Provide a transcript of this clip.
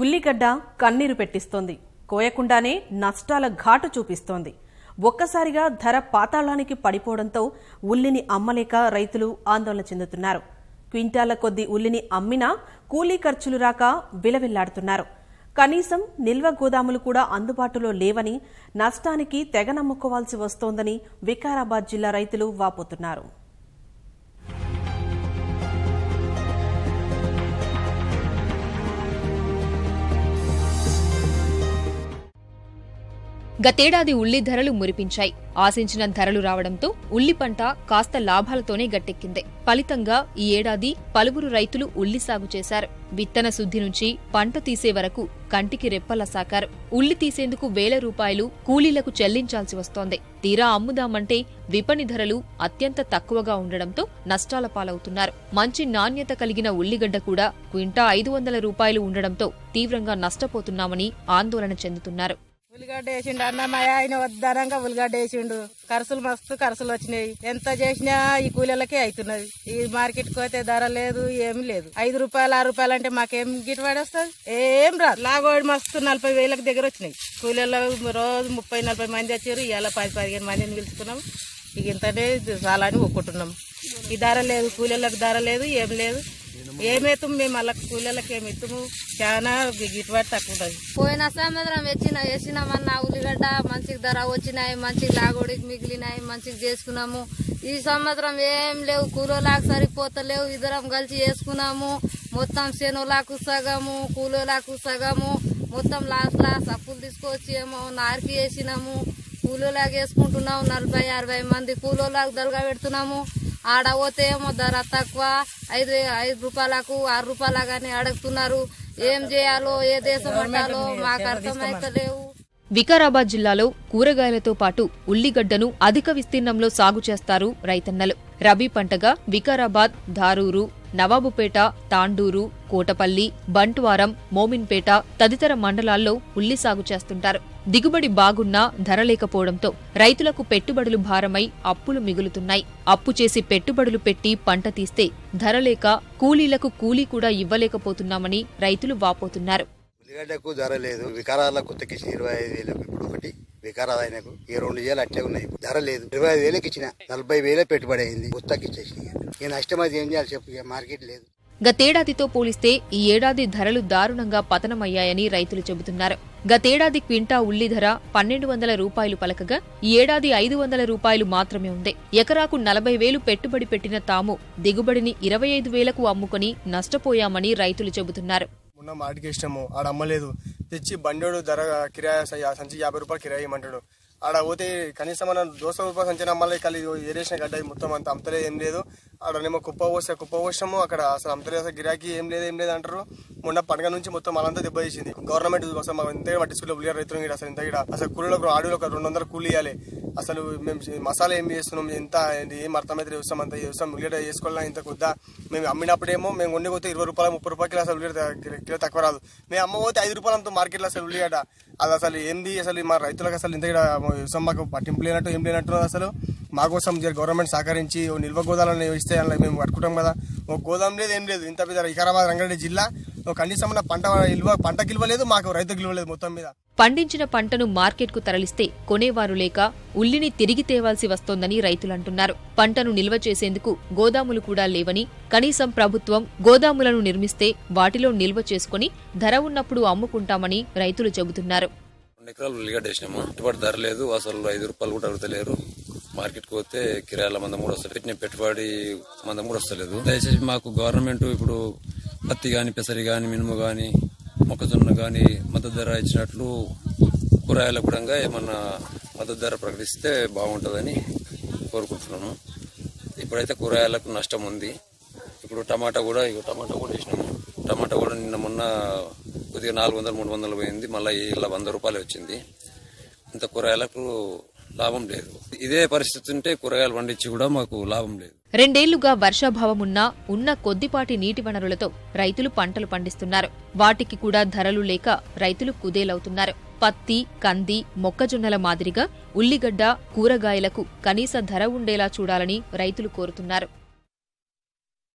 ఉల్లిగడ్డ కన్నీరు పెట్టిస్తోంది. కోయకుండానే నష్టాల ఘాటు చూపిస్తోంది. ఒక్కసారిగా ధర పాతాళానికి పడిపోవడంతో ఉల్లిని అమ్మలేక రైతులు ఆందోళన చెందుతున్నారు. క్వింటాల కొద్ది ఉల్లిని అమ్మినా కూలీ ఖర్చులు రాక విలవిల్లాడుతున్నారు. కనీసం నిల్వ గోదాములు కూడా అందుబాటులో లేవని నష్టానికి తెగ నమ్ముకోవాల్సి వస్తోందని వికారాబాద్ జిల్లా రైతులు వాపోతున్నారు. గతేడాది ఉల్లి ధరలు మురిపించాయి. ఆశించిన ధరలు రావడంతో ఉల్లి పంట కాస్త లాభాలతోనే గట్టెక్కింది. ఫలితంగా ఈ ఏడాది పలువురు రైతులు ఉల్లి సాగు చేశారు. విత్తన శుద్ధి నుంచి పంట తీసే వరకు కంటికి రెప్పలా సాకారు. ఉల్లి తీసేందుకు వేల రూపాయలు కూలీలకు చెల్లించాల్సి వస్తోంది. తీరా అమ్ముదామంటే విపణి ధరలు అత్యంత తక్కువగా ఉండడంతో నష్టాల పాలవుతున్నారు. మంచి నాణ్యత కలిగిన ఉల్లిగడ్డ కూడా క్వింటా ఐదు వందల రూపాయలు ఉండడంతో తీవ్రంగా నష్టపోతున్నామని ఆందోళన చెందుతున్నారు. ఉల్లిగడ్డ వేసిండు అన్న మా ఆయన వద్దనంగా ఉల్లిగడ్డ వేసిండు ఖర్చులు మస్తు ఖర్చులు వచ్చినాయి. ఎంత చేసినా ఈ కూలీలకే అవుతున్నది ఈ మార్కెట్కి పోతే ధర లేదు ఏమి లేదు. ఐదు రూపాయలు ఆరు రూపాయలు అంటే మాకేం గిట్టుబడి వస్తుంది? ఏం రాదు. లాగోడి మస్తు నలభై వేలకు దగ్గర వచ్చినాయి. కూలీలు రోజు ముప్పై నలభై మంది వచ్చారు. ఇలా పది పదిహేను మందిని పిలుచుకున్నాం. ఇక ఇంతనే చాలా అని ఒక్కుంటున్నాం ఈ ధర లేదు కూలీలకు ధర లేదు ఏం లేదు. ఏమేతం మేము? అలా కూలీలకు ఏమి ఇస్తాము చాలా గిట్టుబాటు తక్కువ ఉంటుంది పోయిన సంవత్సరం వచ్చిన వేసినామన్న ఉల్లిగడ్డ మంచిగా ధర వచ్చినాయి మంచిగా లాగోడికి మిగిలినాయి మంచిగా చేసుకున్నాము. ఈ సంవత్సరం ఏం లేవు కూలోలాకు సరిపోతలేవు ఇద్దరం కలిసి వేసుకున్నాము మొత్తం శనులాకు సగము కూలోలాకు సగము. మొత్తం లాస్ట్ లాస్ట్ అప్పులు తీసుకొచ్చి ఏమో నారికి వేసినాము. కూలోలాగా వేసుకుంటున్నాము నలభై అరవై మంది కూలోలాకు దలుగా పెడుతున్నాము. ఆడ పోతే ఏమో ధర తక్కువ ఐదు ఐదు రూపాయలకు ఆరు రూపాయలగానే అడుగుతున్నారు. ఏం చేయాలో ఏ దేశం మాకు అర్థమైతలేవు. వికారాబాద్ జిల్లాలో కూరగాయలతో పాటు ఉల్లిగడ్డను అధిక విస్తీర్ణంలో సాగు చేస్తారు రైతన్నలు. రబీ పంటగా వికారాబాద్ ధారూరు నవాబుపేట తాండూరు కోటపల్లి బంటువారం మోమిన్పేట తదితర మండలాల్లో ఉల్లి సాగు చేస్తుంటారు. దిగుబడి బాగున్నా ధర లేకపోవడంతో రైతులకు పెట్టుబడులు భారమై అప్పులు మిగులుతున్నాయి. అప్పు చేసి పెట్టుబడులు పెట్టి పంట తీస్తే ధర లేక కూలీలకు కూలీ కూడా ఇవ్వలేకపోతున్నామని రైతులు వాపోతున్నారు. ఉల్లిగడ్డకు ధర లేదు వికారాలకు కొత్తకి ఇరవై ఐదు వేలకు ఇప్పుడు ఒకటి వికారాలు ఆయనకు ఈ రెండు వేలు అట్లే ఉన్నాయి. ధర లేదు ఇరవై ఐదు వేలకు ఇచ్చిన నలభై వేలే పెట్టుబడి అయింది కొత్తకి ఇచ్చేసి ఇక నష్టం అది ఏం చేయాలి చెప్పు మార్కెట్ లేదు. గతేడాదితో పోలిస్తే ఈ ఏడాది ధరలు దారుణంగా పతనమయ్యాయని రైతులు చెబుతున్నారు. గతేడాది క్వింటా ఉల్లి ధర పన్నెండు వందల రూపాయలు పలకగా ఈ ఏడాది ఐదు వందల రూపాయలు మాత్రమే ఉంది. ఎకరాకు నలభై వేలు పెట్టుబడి పెట్టిన తాము దిగుబడిని ఇరవై ఐదు వేలకు అమ్ముకొని నష్టపోయామని రైతులు చెబుతున్నారు. మొన్న మాటికి ఇష్టము ఆడ అమ్మలేదు. తెచ్చి బండోడు ధర కిరాయి సంచి యాభై రూపాయలు కిరాయి ఆడ పోతే కనీసం మన దోశ రూపాయలు మళ్ళీ అమ్మలే కలిసి ఏరేసిన గడ్డ మొత్తం అంత అంతలే ఏం లేదు. ఆడనేమో కుప్ప పోస్తే కుప్ప పోసాము అక్కడ అసలు అంతలే అసలు గిరాకీ ఏం లేదు ఏం లేదు అంటారు. మొన్న పండుగ నుంచి మొత్తం మనంతా దెబ్బ తీసింది. గవర్నమెంట్ అసలు మాకు ఇంతగా స్కూల్లో ఉల్లిగడ్డ రైతులు ఇక్కడ అసలు ఇంత ఇక్కడ అసలు కూలీలకు ఆడీలో ఒక రెండు వందలు కూలీ ఇవ్వాలి. అసలు మేము మసాలా ఏం చేస్తున్నాం ఎంత ఏంటి, ఏం అర్థమైతే చేస్తాం అంత వ్యవసాయం ఉల్లిగడ్డ చేసుకోవాలన్నా ఇంత కొద్దా. మేము అమ్మినప్పుడేమో మేము వండి పోతే ఇరవై రూపాయలు ముప్పై రూపాయలు అసలు ఉల్లిగడ్డ కిలో- కిలో తక్కువ రాదు. మేము అమ్మ పోతే ఐదు రూపాయలు అంత మార్కెట్లో అసలు ఉల్లిగడ్డ అది అసలు ఏంది అసలు మా రైతులకు అసలు ఇంత ఇక్కడ వ్యవసాయం మాకు పట్టింపు లేనట్టు ఏం లేనట్టు అసలు. మా కోసం గవర్నమెంట్ సహకరించి ఓ నిల్వ గోదాలను ఇస్తే అలా మేము కట్టుకుంటాం కదా. ఒక గోదాం లేదు ఏం లేదు. ఇంత పెద్ద వికారాబాద్ రంగారెడ్డి జిల్లా. ఓ కనీసం నా పంట ఇల్వ పంటకి ఇల్వ మాకు రైతుకి ఇల్వ మొత్తం మీద. పండించిన పంటను మార్కెట్కు తరలిస్తే కొనేవారు లేక ఉల్లిని తిరిగి తేవాల్సి వస్తోందని రైతులంటున్నారు పంటను నిల్వ చేసేందుకు గోదాములు కూడా లేవని కనీసం ప్రభుత్వం గోదాములను నిర్మిస్తే వాటిలో నిల్వ చేసుకుని ధర ఉన్నప్పుడు అమ్ముకుంటామని రైతులు చెబుతున్నారు. రెండు ఎకరాలు ఉల్లిగడ్డ వేసినాము. గిట్టుబాటు ధర లేదు అసలు ఐదు రూపాయలు కూడా అడుగుతలేరు. మార్కెట్కి పోతే కిరాయిల మందం కూడా వస్తలేదు. పెట్టిన పెట్టుబడి మందం కూడా వస్తలేదు. దయచేసి మాకు గవర్నమెంట్ ఇప్పుడు పత్తి కానీ పెసరి కానీ మినుము కానీ మొక్కజొన్న కానీ మద్దతు ధర ఇచ్చినట్లు కూరగాయలకు కూడా ఏమన్నా మద్దతు ధర ప్రకటిస్తే బాగుంటుందని కోరుకుంటున్నాను. ఇప్పుడైతే కూరగాయలకు నష్టం ఉంది. ఇప్పుడు టమాటా కూడా ఇక టమాటా కూడా వేసినాము. టమాటా కూడా నిన్న మొన్న కొద్దిగా నాలుగు వందలు మూడు వందలు పోయింది. మళ్ళీ ఇలా వంద రూపాయలు వచ్చింది. ఇంత కూరగాయలకు లాభం లేదు. ఇదే పరిస్థితి ఉంటే కూరగాయలు పండించి కూడా మాకు లాభం లేదు. రెండేళ్ళుగా వర్షాభావమున్నా ఉన్న కొద్దిపాటి నీటి వనరులతో రైతులు పంటలు పండిస్తున్నారు. వాటికి కూడా ధరలు లేక రైతులు కుదేలవుతున్నారు. పత్తి కంది మొక్కజొన్నల మాదిరిగా ఉల్లిగడ్డ కూరగాయలకు కనీస ధర ఉండేలా చూడాలని రైతులు కోరుతున్నారు.